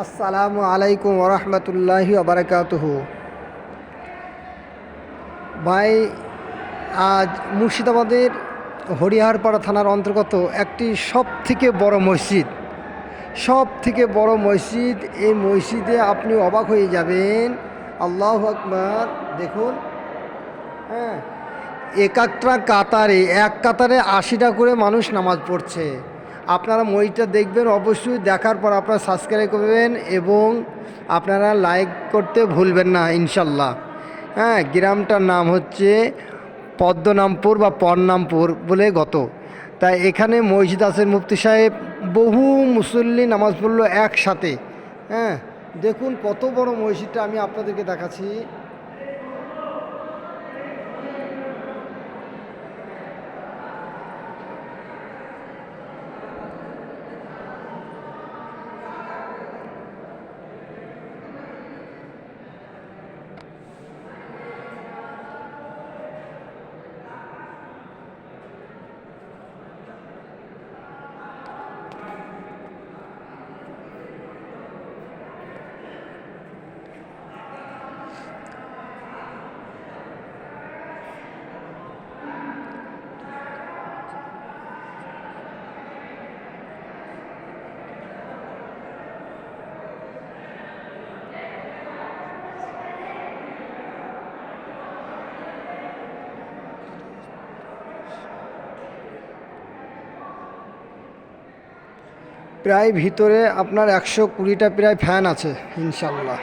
আসসালামু আলাইকুম ওরহমতুল্লাহি আবরকাতুহু ভাই, আজ মুর্শিদাবাদের হরিহারপাড়া থানার অন্তর্গত একটি সব থেকে বড় মসজিদ। সব থেকে বড় মসজিদ, এই মসজিদে আপনি অবাক হয়ে যাবেন। আল্লাহ আকবার, দেখুন। হ্যাঁ এক একটা কাতারে, এক কাতারে আশিটা করে মানুষ নামাজ পড়ছে। আপনারা মসজিদটা দেখবেন, অবশ্যই দেখার পর আপনারা সাবস্ক্রাইব করবেন এবং আপনারা লাইক করতে ভুলবেন না, ইনশাল্লাহ। হ্যাঁ গ্রামটার নাম হচ্ছে পদ্মনামপুর বা পরনামপুর বলে গত। তাই এখানে মসজিদ আছেন মুফতি সাহেব, বহু মুসল্লি নামাজ পড়ল একসাথে। হ্যাঁ দেখুন কত বড় মসজিদটা আমি আপনাদেরকে দেখাচ্ছি। প্রায় ভিতরে আপনার একশো কুড়িটা প্রায় ফ্যান আছে ইনশাল্লাহ।